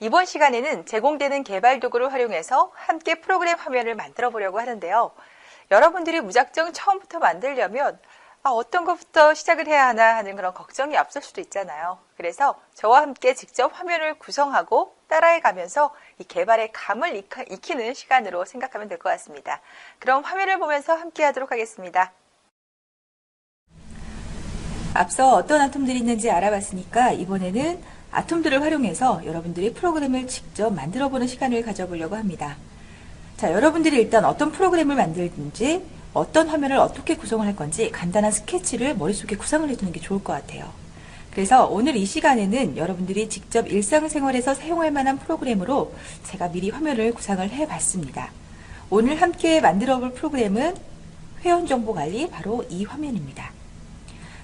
이번 시간에는 제공되는 개발 도구를 활용해서 함께 프로그램 화면을 만들어 보려고 하는데요. 여러분들이 무작정 처음부터 만들려면 아, 어떤 것부터 시작을 해야 하나 하는 그런 걱정이 앞설 수도 있잖아요. 그래서 저와 함께 직접 화면을 구성하고 따라해 가면서 이 개발의 감을 익히는 시간으로 생각하면 될 것 같습니다. 그럼 화면을 보면서 함께 하도록 하겠습니다. 앞서 어떤 아톰들이 있는지 알아봤으니까 이번에는 아톰들을 활용해서 여러분들이 프로그램을 직접 만들어 보는 시간을 가져보려고 합니다. 자, 여러분들이 일단 어떤 프로그램을 만들든지 어떤 화면을 어떻게 구성을 할 건지 간단한 스케치를 머릿속에 구상을 해두는 게 좋을 것 같아요. 그래서 오늘 이 시간에는 여러분들이 직접 일상생활에서 사용할 만한 프로그램으로 제가 미리 화면을 구상을 해 봤습니다. 오늘 함께 만들어 볼 프로그램은 회원정보관리 바로 이 화면입니다.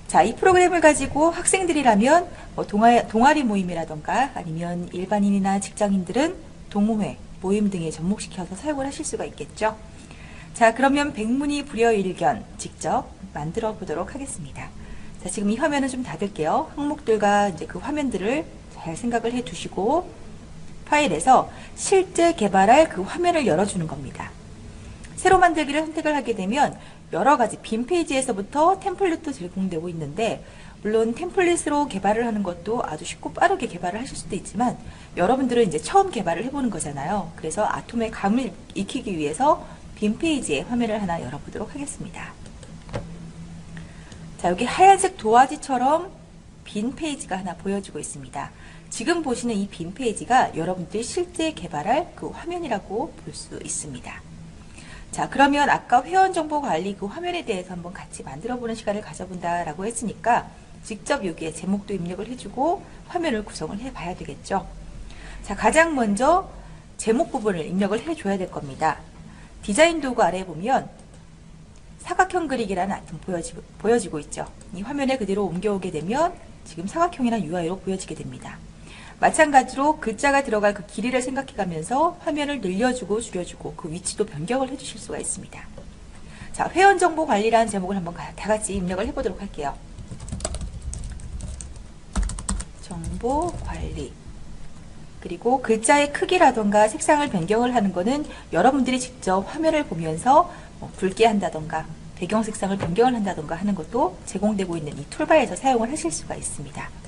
자, 이 프로그램을 가지고 학생들이라면 뭐 동아, 동아리 모임이라던가 아니면 일반인이나 직장인들은 동호회, 모임 등에 접목시켜서 사용을 하실 수가 있겠죠. 자, 그러면 백문이 불여일견 직접 만들어 보도록 하겠습니다. 자, 지금 이 화면은 좀 닫을게요. 항목들과 이제 그 화면들을 잘 생각을 해 두시고 파일에서 실제 개발할 그 화면을 열어주는 겁니다. 새로 만들기를 선택을 하게 되면 여러 가지 빈 페이지에서부터 템플릿도 제공되고 있는데 물론 템플릿으로 개발을 하는 것도 아주 쉽고 빠르게 개발을 하실 수도 있지만 여러분들은 이제 처음 개발을 해보는 거잖아요. 그래서 아톰의 감을 익히기 위해서 빈 페이지에 화면을 하나 열어보도록 하겠습니다. 자, 여기 하얀색 도화지처럼 빈 페이지가 하나 보여지고 있습니다. 지금 보시는 이 빈 페이지가 여러분들이 실제 개발할 그 화면이라고 볼 수 있습니다. 자, 그러면 아까 회원정보 관리 그 화면에 대해서 한번 같이 만들어 보는 시간을 가져본다라고 했으니까 직접 여기에 제목도 입력을 해주고 화면을 구성을 해 봐야 되겠죠. 자, 가장 먼저 제목 부분을 입력을 해줘야 될 겁니다. 디자인 도구 아래에 보면 사각형 그리기라는 아이템 보여지고, 보여지고 있죠. 이 화면에 그대로 옮겨오게 되면 지금 사각형이나 UI로 보여지게 됩니다. 마찬가지로 글자가 들어갈 그 길이를 생각해 가면서 화면을 늘려주고 줄여주고 그 위치도 변경을 해주실 수가 있습니다. 자, 회원 정보 관리라는 제목을 한번 다 같이 입력을 해보도록 할게요. 정보 관리. 그리고 글자의 크기라던가 색상을 변경을 하는 것은 여러분들이 직접 화면을 보면서 뭐 붉게 한다던가 배경 색상을 변경을 한다던가 하는 것도 제공되고 있는 이 툴바에서 사용을 하실 수가 있습니다.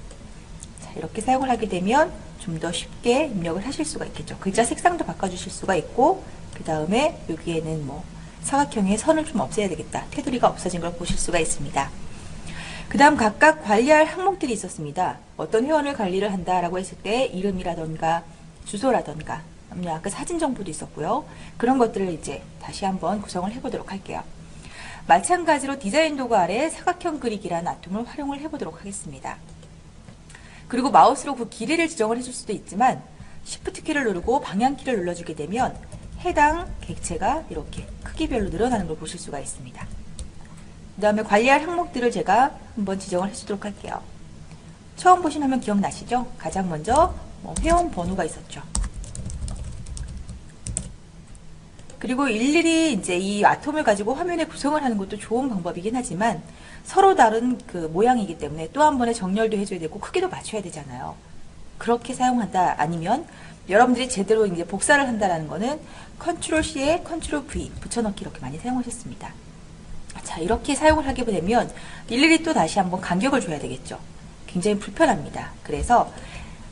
이렇게 사용을 하게 되면 좀 더 쉽게 입력을 하실 수가 있겠죠. 글자 색상도 바꿔주실 수가 있고 그 다음에 여기에는 뭐 사각형의 선을 좀 없애야 되겠다. 테두리가 없어진 걸 보실 수가 있습니다. 그 다음 각각 관리할 항목들이 있었습니다. 어떤 회원을 관리를 한다라고 했을 때 이름이라던가 주소라던가 아까 사진 정보도 있었고요. 그런 것들을 이제 다시 한번 구성을 해보도록 할게요. 마찬가지로 디자인 도구 아래 사각형 그리기라는 아톰을 활용을 해보도록 하겠습니다. 그리고 마우스로 그 길이를 지정을 해줄 수도 있지만 Shift 키를 누르고 방향 키를 눌러주게 되면 해당 객체가 이렇게 크기별로 늘어나는 걸 보실 수가 있습니다. 그 다음에 관리할 항목들을 제가 한번 지정을 해주도록 할게요. 처음 보신 화면 기억나시죠? 가장 먼저 뭐 회원 번호가 있었죠. 그리고 일일이 이제 이 아톰을 가지고 화면에 구성을 하는 것도 좋은 방법이긴 하지만 서로 다른 그 모양이기 때문에 또 한 번에 정렬도 해줘야 되고 크기도 맞춰야 되잖아요. 그렇게 사용한다 아니면 여러분들이 제대로 이제 복사를 한다라는 거는 컨트롤 C에 컨트롤 V 붙여넣기 이렇게 많이 사용하셨습니다. 자 이렇게 사용을 하게 되면 일일이 또 다시 한번 간격을 줘야 되겠죠. 굉장히 불편합니다. 그래서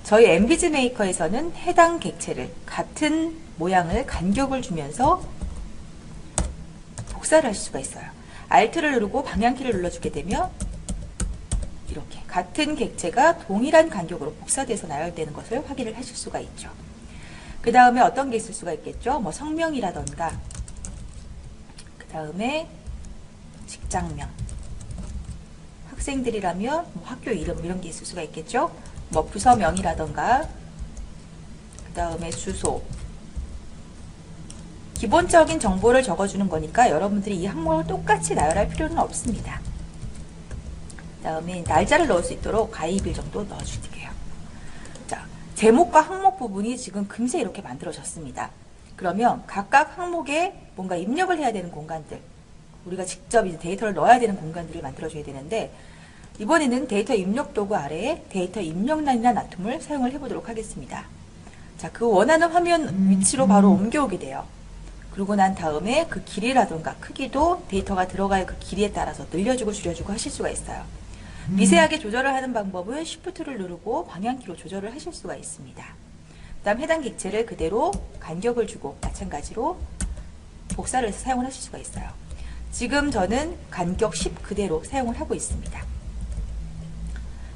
저희 엠비즈 메이커에서는 해당 객체를 같은 모양을 간격을 주면서 복사를 하실 수가 있어요. Alt를 누르고 방향키를 눌러주게 되면 이렇게 같은 객체가 동일한 간격으로 복사돼서 나열되는 것을 확인을 하실 수가 있죠. 그 다음에 어떤 게 있을 수가 있겠죠? 뭐 성명이라던가 그 다음에 직장명 학생들이라면 뭐 학교 이름 이런 게 있을 수가 있겠죠? 뭐 부서명이라던가 그 다음에 주소 기본적인 정보를 적어주는 거니까 여러분들이 이 항목을 똑같이 나열할 필요는 없습니다. 그 다음에 날짜를 넣을 수 있도록 가입일 정도 넣어줄게요. 자, 제목과 항목 부분이 지금 금세 이렇게 만들어졌습니다. 그러면 각각 항목에 뭔가 입력을 해야 되는 공간들, 우리가 직접 이제 데이터를 넣어야 되는 공간들을 만들어줘야 되는데 이번에는 데이터 입력 도구 아래에 데이터 입력란이라는 아톰을 사용을 해보도록 하겠습니다. 자, 그 원하는 화면 위치로 바로 옮겨오게 돼요. 그러고 난 다음에 그 길이라던가 크기도 데이터가 들어갈 그 길이에 따라서 늘려주고 줄여주고 하실 수가 있어요. 미세하게 조절을 하는 방법은 Shift를 누르고 방향키로 조절을 하실 수가 있습니다. 그 다음 해당 객체를 그대로 간격을 주고 마찬가지로 복사를 해서 사용을 하실 수가 있어요. 지금 저는 간격 10 그대로 사용을 하고 있습니다.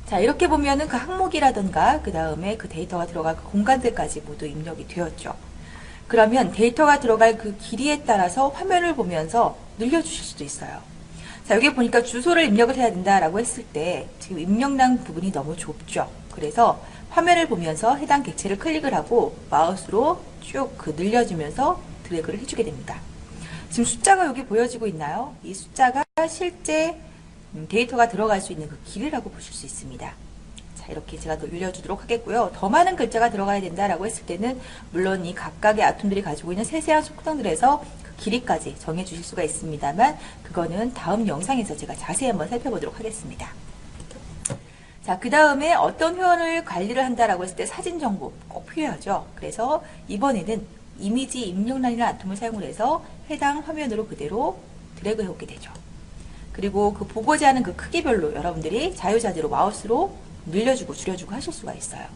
자, 이렇게 보면은 그 항목이라든가 그 다음에 그 데이터가 들어갈 그 공간들까지 모두 입력이 되었죠. 그러면 데이터가 들어갈 그 길이에 따라서 화면을 보면서 늘려주실 수도 있어요. 자, 여기 보니까 주소를 입력을 해야 된다라고 했을 때 지금 입력란 부분이 너무 좁죠. 그래서 화면을 보면서 해당 객체를 클릭을 하고 마우스로 쭉 그 늘려주면서 드래그를 해주게 됩니다. 지금 숫자가 여기 보여지고 있나요? 이 숫자가 실제 음, 데이터가 들어갈 수 있는 그 길이라고 보실 수 있습니다. 자, 이렇게 제가 늘려주도록 하겠고요. 더 많은 글자가 들어가야 된다라고 했을 때는 물론 이 각각의 아톰들이 가지고 있는 세세한 속성들에서 그 길이까지 정해주실 수가 있습니다만 그거는 다음 영상에서 제가 자세히 한번 살펴보도록 하겠습니다. 자, 그 다음에 어떤 회원을 관리를 한다라고 했을 때 사진 정보 꼭 필요하죠. 그래서 이번에는 이미지 입력란이라는 아톰을 사용을 해서 해당 화면으로 그대로 드래그 해오게 되죠. 그리고 그 보고자 하는 그 크기별로 여러분들이 자유자재로 마우스로 늘려주고 줄여주고 하실 수가 있어요.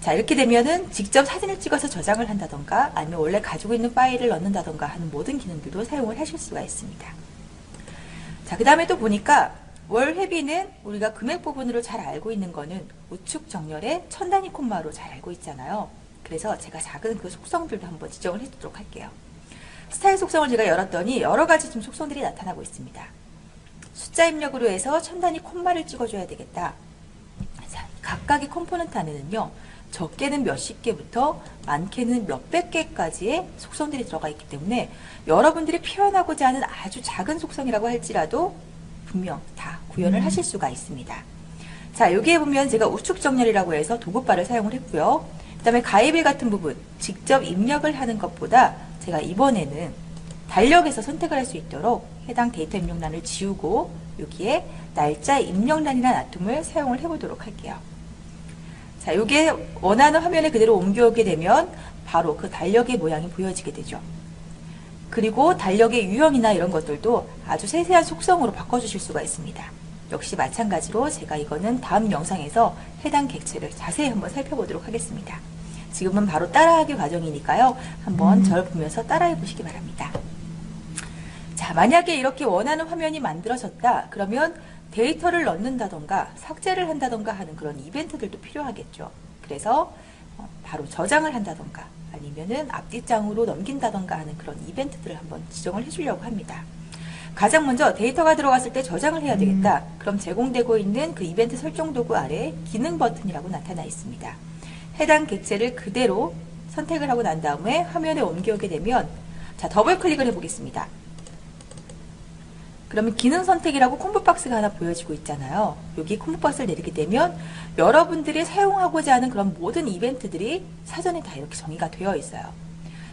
자, 이렇게 되면은 직접 사진을 찍어서 저장을 한다던가 아니면 원래 가지고 있는 파일을 넣는다던가 하는 모든 기능들도 사용을 하실 수가 있습니다. 자, 그 다음에 또 보니까 월 회비는 우리가 금액 부분으로 잘 알고 있는 거는 우측 정렬의 천 단위 콤마로 잘 알고 있잖아요. 그래서 제가 작은 그 속성들도 한번 지정을 해두도록 할게요. 스타일 속성을 제가 열었더니 여러 가지 지금 속성들이 나타나고 있습니다. 숫자 입력으로 해서 천 단위 콤마를 찍어줘야 되겠다. 자, 각각의 컴포넌트 안에는요, 적게는 몇십 개부터 많게는 몇백 개까지의 속성들이 들어가 있기 때문에 여러분들이 표현하고자 하는 아주 작은 속성이라고 할지라도 분명 다 구현을 하실 수가 있습니다. 자, 여기에 보면 제가 우측 정렬이라고 해서 도구바를 사용을 했고요. 그 다음에 가입일 같은 부분, 직접 입력을 하는 것보다 제가 이번에는 달력에서 선택을 할 수 있도록 해당 데이터 입력란을 지우고 여기에 날짜 입력란이라는 아톰을 사용을 해보도록 할게요. 자, 이게 원하는 화면에 그대로 옮겨오게 되면 바로 그 달력의 모양이 보여지게 되죠. 그리고 달력의 유형이나 이런 것들도 아주 세세한 속성으로 바꿔주실 수가 있습니다. 역시 마찬가지로 제가 이거는 다음 영상에서 해당 객체를 자세히 한번 살펴보도록 하겠습니다. 지금은 바로 따라하기 과정이니까요. 한번 저를 보면서 따라해 보시기 바랍니다. 자, 만약에 이렇게 원하는 화면이 만들어졌다. 그러면 데이터를 넣는다던가 삭제를 한다던가 하는 그런 이벤트들도 필요하겠죠. 그래서 어, 바로 저장을 한다던가 아니면은 앞뒷장으로 넘긴다던가 하는 그런 이벤트들을 한번 지정을 해주려고 합니다. 가장 먼저 데이터가 들어갔을 때 저장을 해야 되겠다. 그럼 제공되고 있는 그 이벤트 설정 도구 아래 기능 버튼이라고 나타나 있습니다. 해당 객체를 그대로 선택을 하고 난 다음에 화면에 옮겨오게 되면 자 더블 클릭을 해보겠습니다. 그러면 기능 선택이라고 콤보박스가 하나 보여지고 있잖아요. 여기 콤보박스를 내리게 되면 여러분들이 사용하고자 하는 그런 모든 이벤트들이 사전에 다 이렇게 정의가 되어 있어요.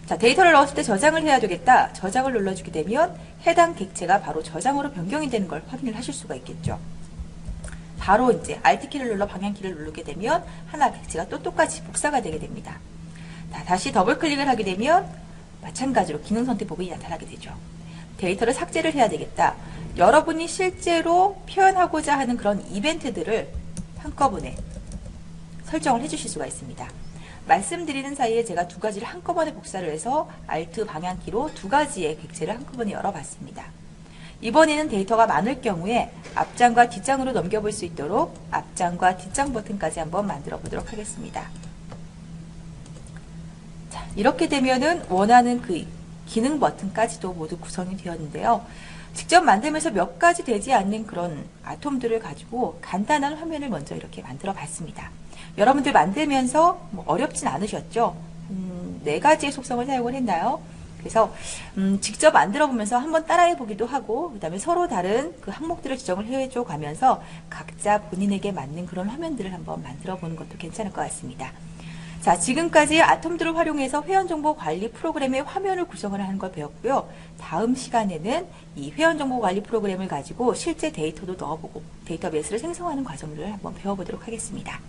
자, 데이터를 넣었을 때 저장을 해야 되겠다. 저장을 눌러주게 되면 해당 객체가 바로 저장으로 변경이 되는 걸 확인을 하실 수가 있겠죠. 바로 이제 Alt키를 눌러 방향키를 누르게 되면 하나 객체가 또 똑같이 복사가 되게 됩니다. 자, 다시 더블 클릭을 하게 되면 마찬가지로 기능 선택 부분이 나타나게 되죠. 데이터를 삭제를 해야 되겠다. 여러분이 실제로 표현하고자 하는 그런 이벤트들을 한꺼번에 설정을 해주실 수가 있습니다. 말씀드리는 사이에 제가 두 가지를 한꺼번에 복사를 해서 Alt 방향키로 두 가지의 객체를 한꺼번에 열어봤습니다. 이번에는 데이터가 많을 경우에 앞장과 뒷장으로 넘겨볼 수 있도록 앞장과 뒷장 버튼까지 한번 만들어 보도록 하겠습니다. 자, 이렇게 되면은 원하는 그 기능 버튼까지도 모두 구성이 되었는데요. 직접 만들면서 몇 가지 되지 않는 그런 아톰들을 가지고 간단한 화면을 먼저 이렇게 만들어 봤습니다. 여러분들 만들면서 뭐 어렵진 않으셨죠? 음, 네 가지의 속성을 사용을 했나요? 그래서 음, 직접 만들어 보면서 한번 따라해 보기도 하고 그다음에 서로 다른 그 항목들을 지정을 해줘 가면서 각자 본인에게 맞는 그런 화면들을 한번 만들어 보는 것도 괜찮을 것 같습니다. 자, 지금까지 아톰들을 활용해서 회원정보 관리 프로그램의 화면을 구성을 하는 걸 배웠고요. 다음 시간에는 이 회원정보 관리 프로그램을 가지고 실제 데이터도 넣어보고 데이터베이스를 생성하는 과정을 한번 배워보도록 하겠습니다.